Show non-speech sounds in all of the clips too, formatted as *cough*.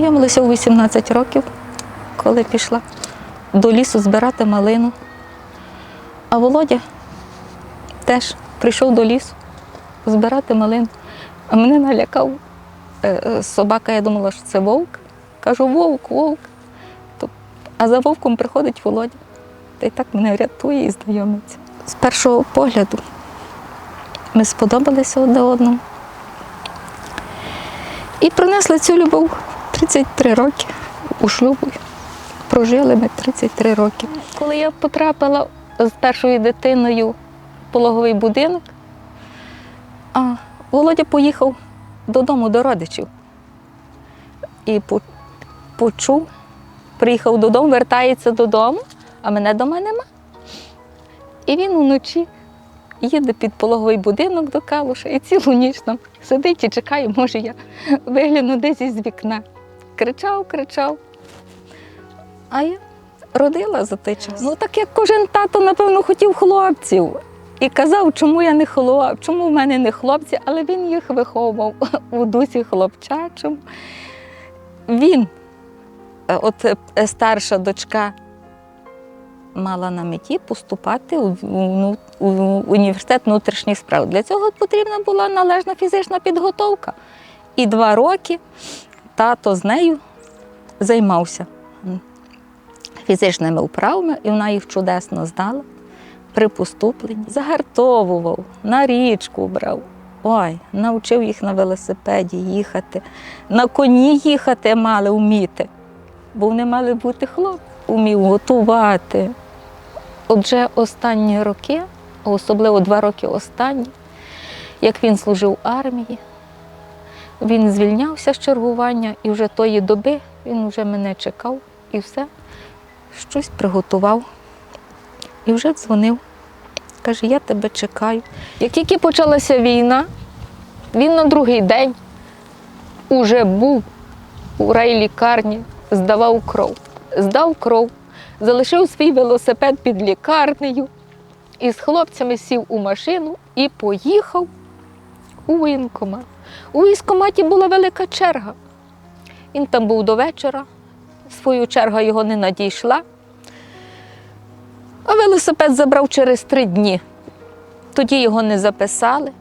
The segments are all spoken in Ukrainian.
Познайомилися у 18 років, коли пішла до лісу збирати малину. А Володя теж прийшов до лісу збирати малину. А мене налякав е, е, собака, я думала, що це вовк. Кажу, вовк, вовк. А за вовком приходить Володя. Та й так мене рятує і знайомиться. З першого погляду ми сподобалися одне одному. І принесли цю любов 33 роки у шлюбу. Прожили ми 33 роки. Коли я потрапила з першою дитиною в пологовий будинок, а Володя поїхав додому до родичів. І почув, приїхав додому, вертається додому, а мене дома нема. І він уночі їде під пологовий будинок до Калуша і цілу ніч там сидить і чекає, може я вигляну десь із вікна. Кричав, кричав. А я родила за той час. Ну так як кожен тато, напевно, хотів хлопців. І казав, чому я не хлоп, чому в мене не хлопці, але він їх виховував *laughs* у дусі хлопчачому. Він, е, от е, старша дочка, мала на меті поступати у, у, у університет внутрішніх справ. Для цього потрібна була належна фізична підготовка. І два роки тато з нею займався фізичними вправами, і вона їх чудесно здала при поступленні. Загартовував, на річку брав. Ой, навчив їх на велосипеді їхати, на коні їхати мали вміти, бо вони мали бути хлопці, умів готувати. Отже, останні роки, особливо два роки останні, як він служив в армії, він звільнявся з чергування і вже тої доби він вже мене чекав і все, щось приготував. І вже дзвонив. Каже, я тебе чекаю. Як тільки почалася війна, він на другий день уже був у райлікарні, здавав кров. Здав кров, залишив свій велосипед під лікарнею і з хлопцями сів у машину і поїхав у воєнкомат. У військкоматі була велика черга. Він там був до вечора, свою чергу його не надійшла. А велосипед забрав через три дні. Тоді його не записали.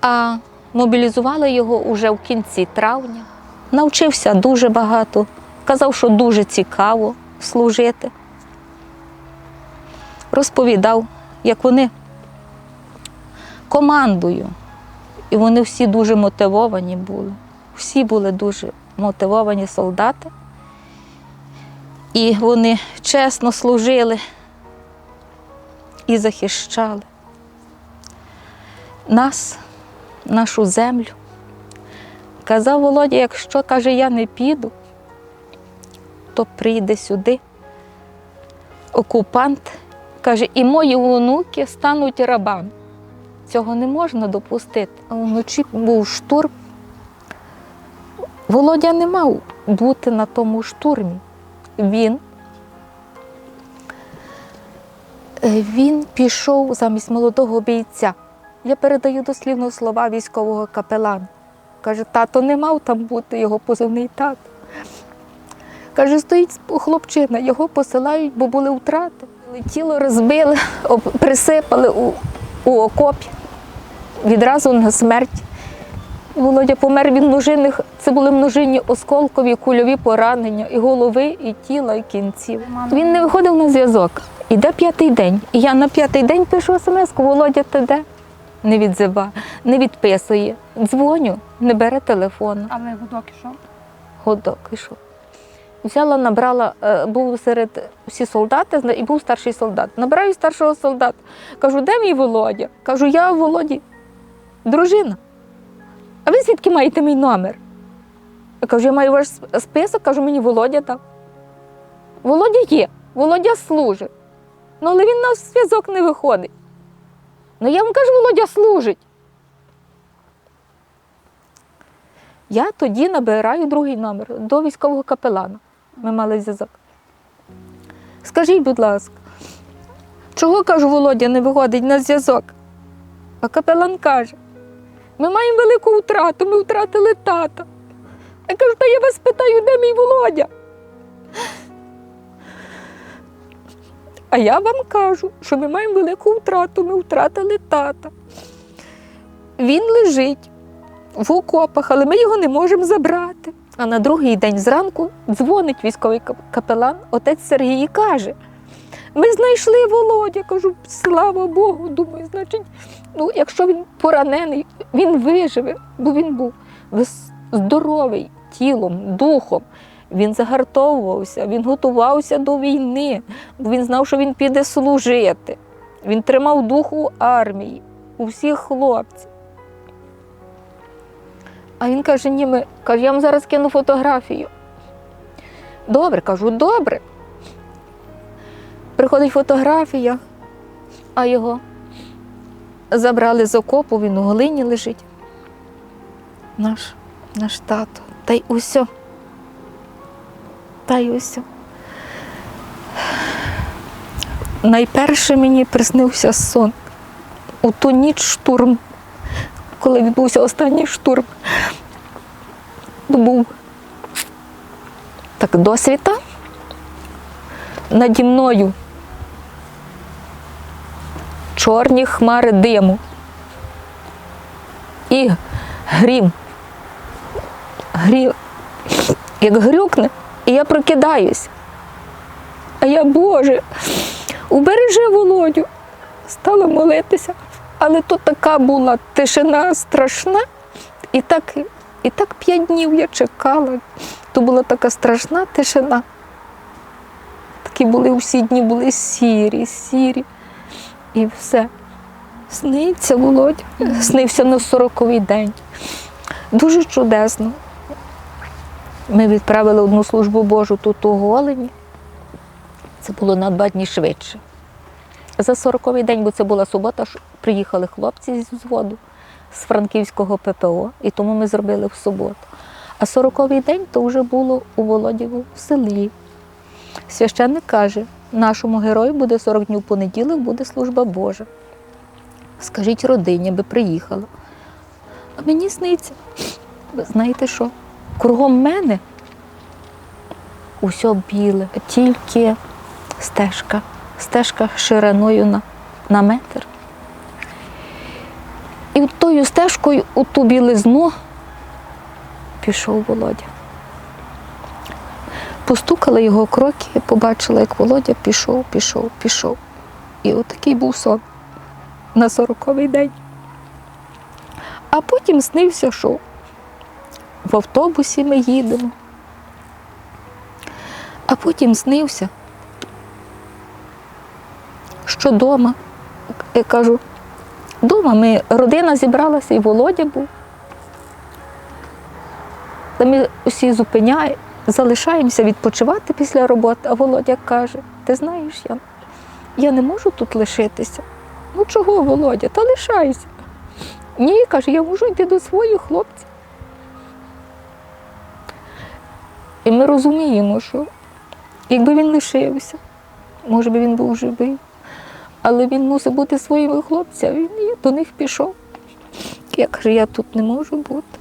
А мобілізували його уже в кінці травня. Навчився дуже багато. Казав, що дуже цікаво служити. Розповідав, як вони командою. І вони всі дуже мотивовані були. Всі були дуже мотивовані солдати. І вони чесно служили і захищали нас, нашу землю. Казав Володя, якщо каже, я не піду, то прийде сюди окупант, каже, і мої онуки стануть рабами. Цього не можна допустити. Вночі був штурм. Володя не мав бути на тому штурмі він, е, він пішов замість молодого бійця. Я передаю дослівно слова військового капелана. Каже, тато не мав там бути, його позивний тато. Каже, стоїть хлопчина, його посилають, бо були втрати. Тіло розбили, присипали у, у окопі відразу на смерть. Володя помер від множинних, це були множинні осколкові кульові поранення і голови, і тіла, і кінців. Він не виходив на зв'язок. Іде п'ятий день. І я на п'ятий день пишу смс Володя, ти де? Не відзива, не відписує. Дзвоню, не бере телефону. Але гудок ішов. Годок ішов. Взяла, набрала, е, був серед всі солдати і був старший солдат. Набираю старшого солдата. Кажу, де мій Володя? Кажу, я у Володі, дружина. А ви звідки маєте мій номер? Я кажу, я маю ваш список, кажу, мені Володя дав. Володя є, Володя служить. Ну, але він на зв'язок не виходить. Ну я вам кажу, Володя служить. Я тоді набираю другий номер до військового капелана. Ми мали зв'язок. Скажіть, будь ласка, чого кажу, Володя не виходить на зв'язок? А капелан каже: Ми маємо велику втрату, ми втратили тата. Я кажу, та я вас питаю, де мій Володя? А я вам кажу, що ми маємо велику втрату, ми втратили тата. Він лежить в окопах, але ми його не можемо забрати. А на другий день зранку дзвонить військовий капелан, отець Сергій, і каже: ми знайшли Володя. Кажу, слава Богу, думаю, значить, ну, якщо він поранений, він виживе, бо він був здоровий тілом, духом. Він загартовувався, він готувався до війни, бо він знав, що він піде служити. Він тримав дух у армії, у всіх хлопців. А він каже: ні, ми каже, я вам зараз кину фотографію. Добре, кажу, добре. Приходить фотографія, а його забрали з окопу, він у глині лежить. Наш, наш тато. Та й усьо. Та й усьо. Найперше мені приснився сон. У ту ніч штурм, коли відбувся останній штурм. Був так досвіта. Наді мною чорні хмари диму і грім. Грім, як грюкне, і я прокидаюсь. А я, Боже, убережи Володю. Стала молитися. Але то така була тишина страшна, і так, і так п'ять днів я чекала. То була така страшна тишина. Такі були усі дні, були сірі, сірі. І все. Сниться Володя. Снився на сороковий день. Дуже чудесно. Ми відправили одну службу Божу тут у Голені. Це було на два дні швидше. За 40-й день, бо це була субота, приїхали хлопці з взводу з франківського ППО, і тому ми зробили в суботу. А 40-й день то вже було у Володєву в селі. Священник каже, нашому герою буде 40 днів понеділок, буде служба Божа. Скажіть родині, аби приїхала. А мені сниться, ви знаєте що? Кругом мене усе біле, тільки стежка, стежка шириною на, на метр. І тою стежкою у ту білизну пішов Володя. Постукали його кроки, побачила, як Володя пішов, пішов, пішов. І отакий був сон на сороковий день. А потім снився, що в автобусі ми їдемо. А потім снився, що вдома. Я кажу, вдома ми, родина зібралася, і Володя був. Та усі зупиняємо, залишаємося відпочивати після роботи, а Володя каже, ти знаєш, я, я не можу тут лишитися. Ну чого, Володя, та лишайся. Ні, каже, я можу йти до своїх хлопців. І ми розуміємо, що якби він лишився, може би він був живий, але він мусить бути своїми хлопцями, він до них пішов. Я кажу, я тут не можу бути.